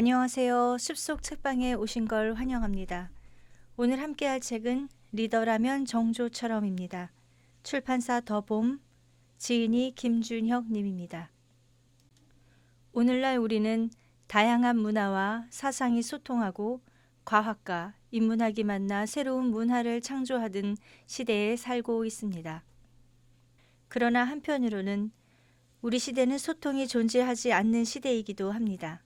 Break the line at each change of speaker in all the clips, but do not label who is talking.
안녕하세요. 숲속 책방에 오신 걸 환영합니다. 오늘 함께할 책은 리더라면 정조처럼입니다. 출판사 더봄, 지인이 김준혁 님입니다. 오늘날 우리는 다양한 문화와 사상이 소통하고 과학과 인문학이 만나 새로운 문화를 창조하던 시대에 살고 있습니다. 그러나 한편으로는 우리 시대는 소통이 존재하지 않는 시대이기도 합니다.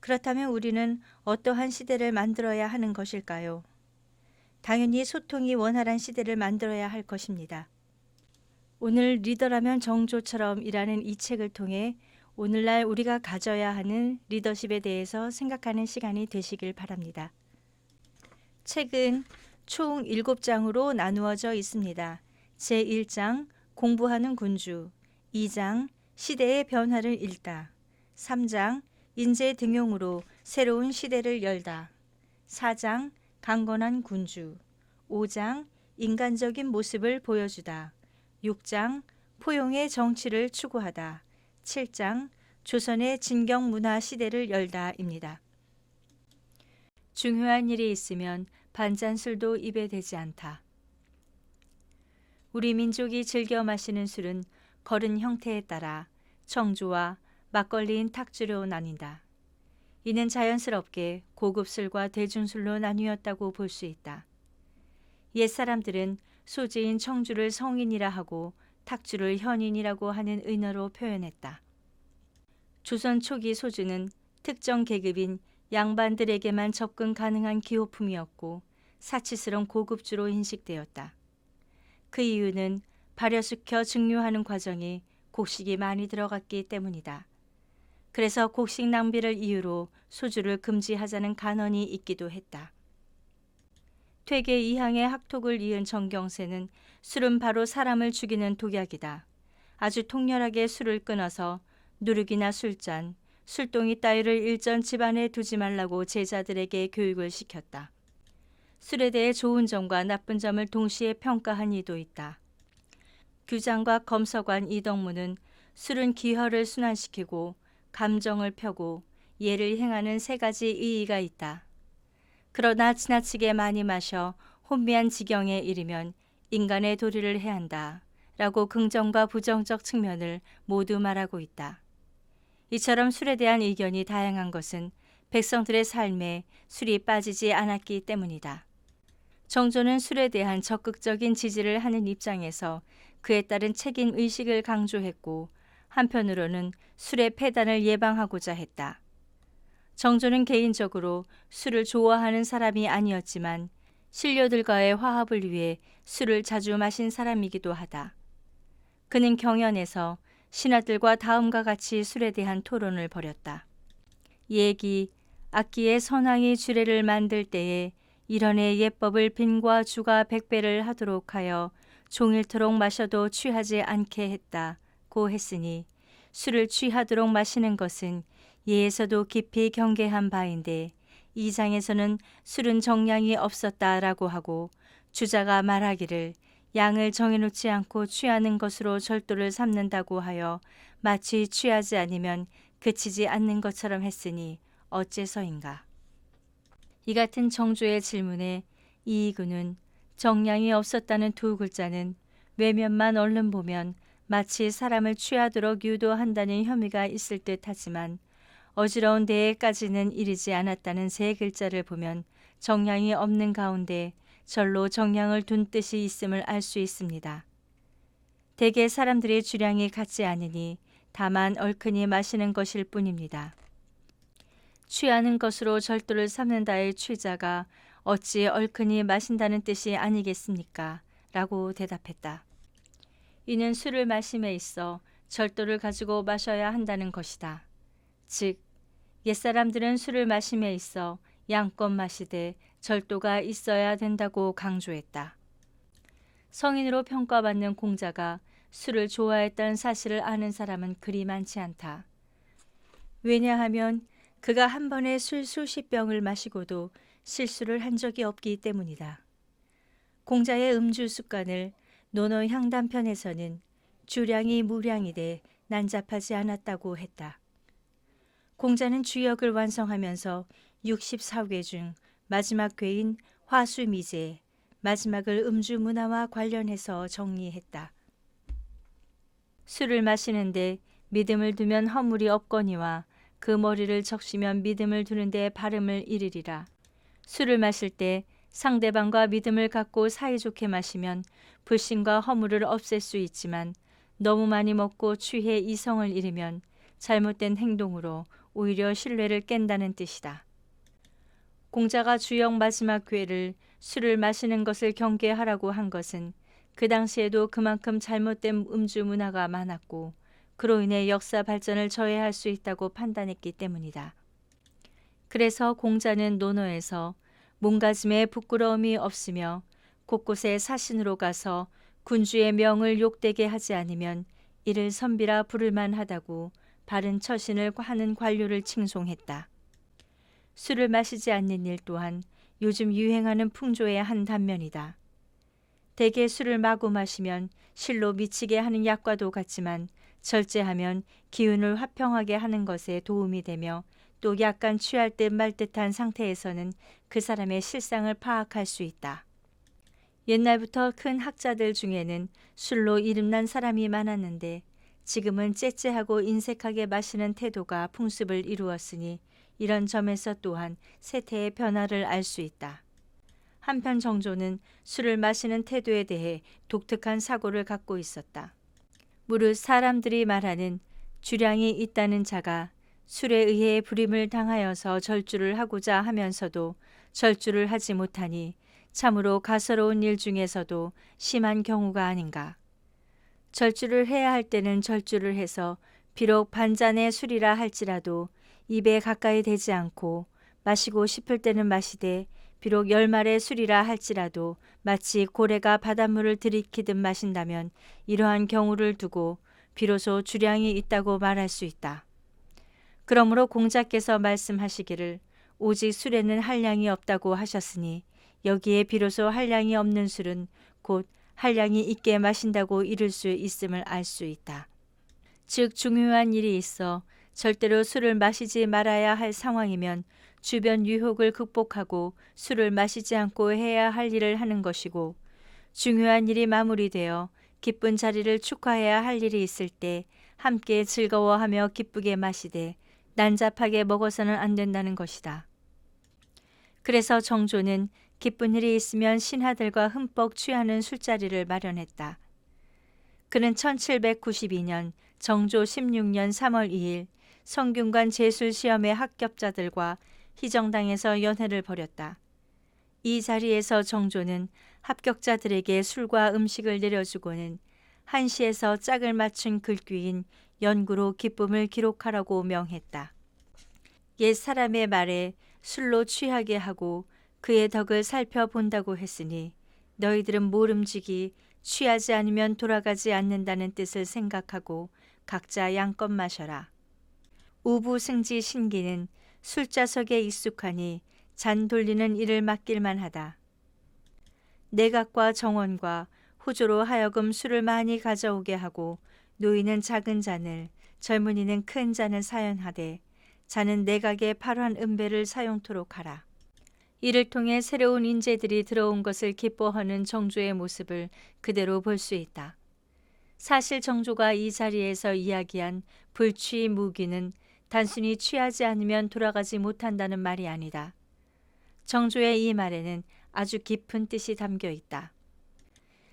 그렇다면 우리는 어떠한 시대를 만들어야 하는 것일까요? 당연히 소통이 원활한 시대를 만들어야 할 것입니다. 오늘 리더라면 정조처럼이라는 이 책을 통해 오늘날 우리가 가져야 하는 리더십에 대해서 생각하는 시간이 되시길 바랍니다. 책은 총 7장으로 나누어져 있습니다. 제1장 공부하는 군주, 2장 시대의 변화를 읽다, 3장 인재 등용으로 새로운 시대를 열다, 4장 강건한 군주, 5장 인간적인 모습을 보여주다, 6장 포용의 정치를 추구하다, 7장 조선의 진경 문화 시대를 열다입니다. 중요한 일이 있으면 반잔술도 입에 대지 않다. 우리 민족이 즐겨 마시는 술은 거른 형태에 따라 청주와 막걸리인 탁주로 나뉜다. 이는 자연스럽게 고급 술과 대중술로 나뉘었다고 볼 수 있다. 옛 사람들은 소지인 청주를 성인이라 하고 탁주를 현인이라고 하는 은어로 표현했다. 조선 초기 소주는 특정 계급인 양반들에게만 접근 가능한 기호품이었고 사치스러운 고급주로 인식되었다. 그 이유는 발효시켜 증류하는 과정이 곡식이 많이 들어갔기 때문이다. 그래서 곡식 낭비를 이유로 소주를 금지하자는 간언이 있기도 했다. 퇴계 이항의 학톡을 이은 정경세는 술은 바로 사람을 죽이는 독약이다. 아주 통렬하게 술을 끊어서 누룩이나 술잔, 술동이 따위를 일전 집안에 두지 말라고 제자들에게 교육을 시켰다. 술에 대해 좋은 점과 나쁜 점을 동시에 평가한 이도 있다. 규장과 검서관 이덕무는 술은 기혈을 순환시키고 감정을 펴고 예를 행하는 세 가지 의의가 있다. 그러나 지나치게 많이 마셔 혼미한 지경에 이르면 인간의 도리를 해한다. 라고 긍정과 부정적 측면을 모두 말하고 있다. 이처럼 술에 대한 의견이 다양한 것은 백성들의 삶에 술이 빠지지 않았기 때문이다. 정조는 술에 대한 적극적인 지지를 하는 입장에서 그에 따른 책임 의식을 강조했고 한편으로는 술의 폐단을 예방하고자 했다. 정조는 개인적으로 술을 좋아하는 사람이 아니었지만 신료들과의 화합을 위해 술을 자주 마신 사람이기도 하다. 그는 경연에서 신하들과 다음과 같이 술에 대한 토론을 벌였다. 얘기, 악기의 선왕이 주례를 만들 때에 이런의 예법을 빈과 주가 백배를 하도록 하여 종일토록 마셔도 취하지 않게 했다 고 했으니 술을 취하도록 마시는 것은 예에서도 깊이 경계한 바인데 이 장에서는 술은 정량이 없었다라고 하고 주자가 말하기를 양을 정해놓지 않고 취하는 것으로 절도를 삼는다고 하여 마치 취하지 않으면 그치지 않는 것처럼 했으니 어째서인가. 이 같은 정조의 질문에 이이구는 정량이 없었다는 두 글자는 외면만 얼른 보면 마치 사람을 취하도록 유도한다는 혐의가 있을 듯 하지만 어지러운 데에까지는 이르지 않았다는 세 글자를 보면 정량이 없는 가운데 절로 정량을 둔 뜻이 있음을 알 수 있습니다. 대개 사람들의 주량이 같지 않으니 다만 얼큰이 마시는 것일 뿐입니다. 취하는 것으로 절도를 삼는다의 취자가 어찌 얼큰이 마신다는 뜻이 아니겠습니까? 라고 대답했다. 이는 술을 마심에 있어 절도를 가지고 마셔야 한다는 것이다. 즉, 옛사람들은 술을 마심에 있어 양껏 마시되 절도가 있어야 된다고 강조했다. 성인으로 평가받는 공자가 술을 좋아했다는 사실을 아는 사람은 그리 많지 않다. 왜냐하면 그가 한 번에 술 수십 병을 마시고도 실수를 한 적이 없기 때문이다. 공자의 음주 습관을 논어 향단편에서는 주량이 무량이 돼 난잡하지 않았다고 했다. 공자는 주역을 완성하면서 64괴 중 마지막 괴인 화수미제 마지막을 음주 문화와 관련해서 정리했다. 술을 마시는데 믿음을 두면 허물이 없거니와 그 머리를 적시면 믿음을 두는데 발음을 이르리라. 술을 마실 때 상대방과 믿음을 갖고 사이좋게 마시면 불신과 허물을 없앨 수 있지만 너무 많이 먹고 취해 이성을 잃으면 잘못된 행동으로 오히려 신뢰를 깬다는 뜻이다. 공자가 주역 마지막 괴를 술을 마시는 것을 경계하라고 한 것은 그 당시에도 그만큼 잘못된 음주 문화가 많았고 그로 인해 역사 발전을 저해할 수 있다고 판단했기 때문이다. 그래서 공자는 논어에서 몸가짐에 부끄러움이 없으며 곳곳에 사신으로 가서 군주의 명을 욕되게 하지 않으면 이를 선비라 부를 만하다고 바른 처신을 하는 관료를 칭송했다. 술을 마시지 않는 일 또한 요즘 유행하는 풍조의 한 단면이다. 대개 술을 마구 마시면 실로 미치게 하는 약과도 같지만 절제하면 기운을 화평하게 하는 것에 도움이 되며 또 약간 취할 듯 말 듯한 상태에서는 그 사람의 실상을 파악할 수 있다. 옛날부터 큰 학자들 중에는 술로 이름난 사람이 많았는데 지금은 째째하고 인색하게 마시는 태도가 풍습을 이루었으니 이런 점에서 또한 세태의 변화를 알 수 있다. 한편 정조는 술을 마시는 태도에 대해 독특한 사고를 갖고 있었다. 무릇 사람들이 말하는 주량이 있다는 자가 술에 의해 불임을 당하여서 절주를 하고자 하면서도 절주를 하지 못하니 참으로 가서로운 일 중에서도 심한 경우가 아닌가. 절주를 해야 할 때는 절주를 해서 비록 반잔의 술이라 할지라도 입에 가까이 대지 않고 마시고 싶을 때는 마시되 비록 열말의 술이라 할지라도 마치 고래가 바닷물을 들이키듯 마신다면 이러한 경우를 두고 비로소 주량이 있다고 말할 수 있다. 그러므로 공자께서 말씀하시기를 오직 술에는 한량이 없다고 하셨으니 여기에 비로소 한량이 없는 술은 곧 한량이 있게 마신다고 이를 수 있음을 알 수 있다. 즉 중요한 일이 있어 절대로 술을 마시지 말아야 할 상황이면 주변 유혹을 극복하고 술을 마시지 않고 해야 할 일을 하는 것이고 중요한 일이 마무리되어 기쁜 자리를 축하해야 할 일이 있을 때 함께 즐거워하며 기쁘게 마시되 난잡하게 먹어서는 안 된다는 것이다. 그래서 정조는 기쁜 일이 있으면 신하들과 흠뻑 취하는 술자리를 마련했다. 그는 1792년 정조 16년 3월 2일 성균관 제술 시험의 합격자들과 희정당에서 연회를 벌였다. 이 자리에서 정조는 합격자들에게 술과 음식을 내려주고는 한시에서 짝을 맞춘 글귀인 연구로 기쁨을 기록하라고 명했다. 옛 사람의 말에 술로 취하게 하고 그의 덕을 살펴본다고 했으니 너희들은 모름지기 취하지 않으면 돌아가지 않는다는 뜻을 생각하고 각자 양껏 마셔라. 우부승지 신기는 술자석에 익숙하니 잔 돌리는 일을 맡길만 하다. 내각과 정원과 후조로 하여금 술을 많이 가져오게 하고 노인은 작은 잔을 젊은이는 큰 잔을 사용하되 잔은 내각의 팔환 은배를 사용토록 하라. 이를 통해 새로운 인재들이 들어온 것을 기뻐하는 정조의 모습을 그대로 볼 수 있다. 사실 정조가 이 자리에서 이야기한 불취 무기는 단순히 취하지 않으면 돌아가지 못한다는 말이 아니다. 정조의 이 말에는 아주 깊은 뜻이 담겨 있다.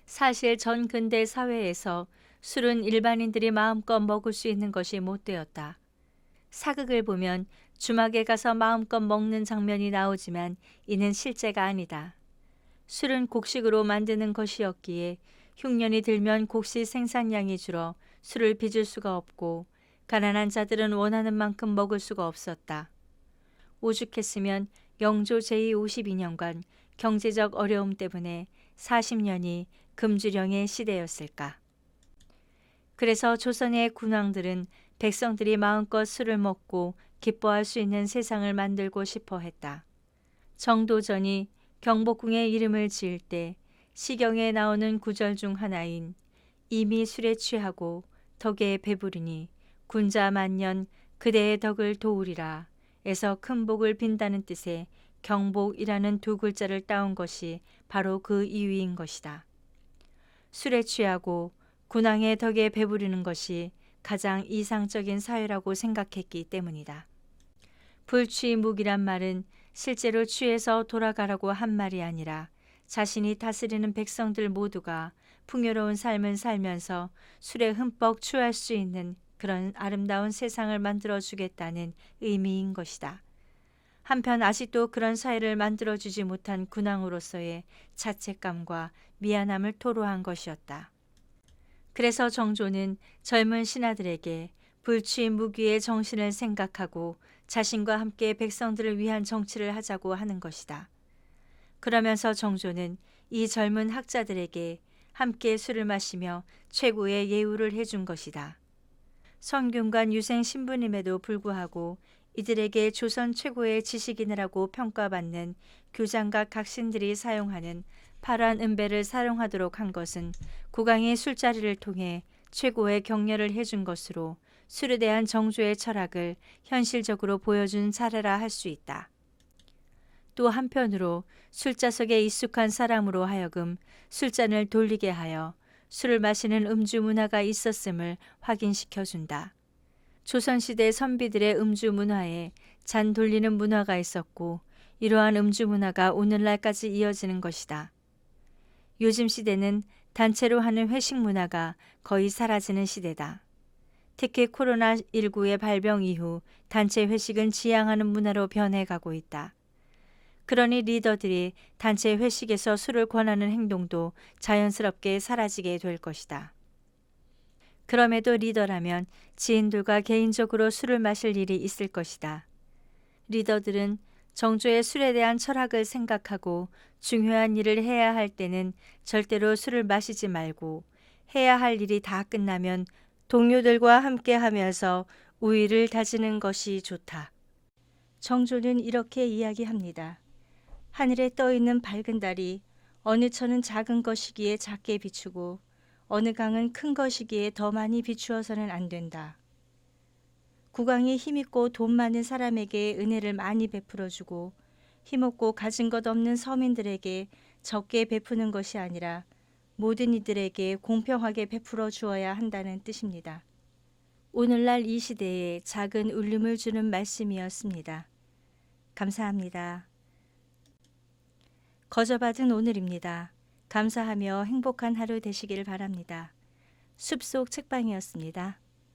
사실 전 근대 사회에서 술은 일반인들이 마음껏 먹을 수 있는 것이 못 되었다. 사극을 보면 주막에 가서 마음껏 먹는 장면이 나오지만 이는 실제가 아니다. 술은 곡식으로 만드는 것이었기에 흉년이 들면 곡식 생산량이 줄어 술을 빚을 수가 없고 가난한 자들은 원하는 만큼 먹을 수가 없었다. 오죽했으면 영조 제52년간 경제적 어려움 때문에 40년이 금주령의 시대였을까. 그래서 조선의 군왕들은 백성들이 마음껏 술을 먹고 기뻐할 수 있는 세상을 만들고 싶어 했다. 정도전이 경복궁의 이름을 지을 때 시경에 나오는 구절 중 하나인 이미 술에 취하고 덕에 배부르니 군자 만년 그대의 덕을 도우리라 에서 큰 복을 빈다는 뜻의 경복이라는 두 글자를 따온 것이 바로 그 이유인 것이다. 술에 취하고 군왕의 덕에 배부르는 것이 가장 이상적인 사회라고 생각했기 때문이다. 불취묵이란 말은 실제로 취해서 돌아가라고 한 말이 아니라 자신이 다스리는 백성들 모두가 풍요로운 삶을 살면서 술에 흠뻑 취할 수 있는 그런 아름다운 세상을 만들어 주겠다는 의미인 것이다. 한편 아직도 그런 사회를 만들어 주지 못한 군왕으로서의 자책감과 미안함을 토로한 것이었다. 그래서 정조는 젊은 신하들에게 불취 무기의 정신을 생각하고 자신과 함께 백성들을 위한 정치를 하자고 하는 것이다. 그러면서 정조는 이 젊은 학자들에게 함께 술을 마시며 최고의 예우를 해준 것이다. 성균관 유생 신부님에도 불구하고 이들에게 조선 최고의 지식인이라고 평가받는 교장과 각신들이 사용하는 파란 은배를 사용하도록 한 것은 국왕이 술자리를 통해 최고의 격려를 해준 것으로 술에 대한 정조의 철학을 현실적으로 보여준 사례라 할 수 있다. 또 한편으로 술자석에 익숙한 사람으로 하여금 술잔을 돌리게 하여 술을 마시는 음주 문화가 있었음을 확인시켜 준다. 조선시대 선비들의 음주 문화에 잔 돌리는 문화가 있었고 이러한 음주 문화가 오늘날까지 이어지는 것이다. 요즘 시대는 단체로 하는 회식 문화가 거의 사라지는 시대다. 특히 코로나19의 발병 이후 단체 회식은 지향하는 문화로 변해가고 있다. 그러니 리더들이 단체 회식에서 술을 권하는 행동도 자연스럽게 사라지게 될 것이다. 그럼에도 리더라면 지인들과 개인적으로 술을 마실 일이 있을 것이다. 리더들은 정조의 술에 대한 철학을 생각하고 중요한 일을 해야 할 때는 절대로 술을 마시지 말고 해야 할 일이 다 끝나면 동료들과 함께 하면서 우위를 다지는 것이 좋다. 정조는 이렇게 이야기합니다. 하늘에 떠 있는 밝은 달이 어느 천은 작은 것이기에 작게 비추고 어느 강은 큰 것이기에 더 많이 비추어서는 안 된다. 국왕이 힘있고 돈 많은 사람에게 은혜를 많이 베풀어 주고 힘없고 가진 것 없는 서민들에게 적게 베푸는 것이 아니라 모든 이들에게 공평하게 베풀어 주어야 한다는 뜻입니다. 오늘날 이 시대에 작은 울림을 주는 말씀이었습니다. 감사합니다. 거저받은 오늘입니다. 감사하며 행복한 하루 되시길 바랍니다. 숲속 책방이었습니다.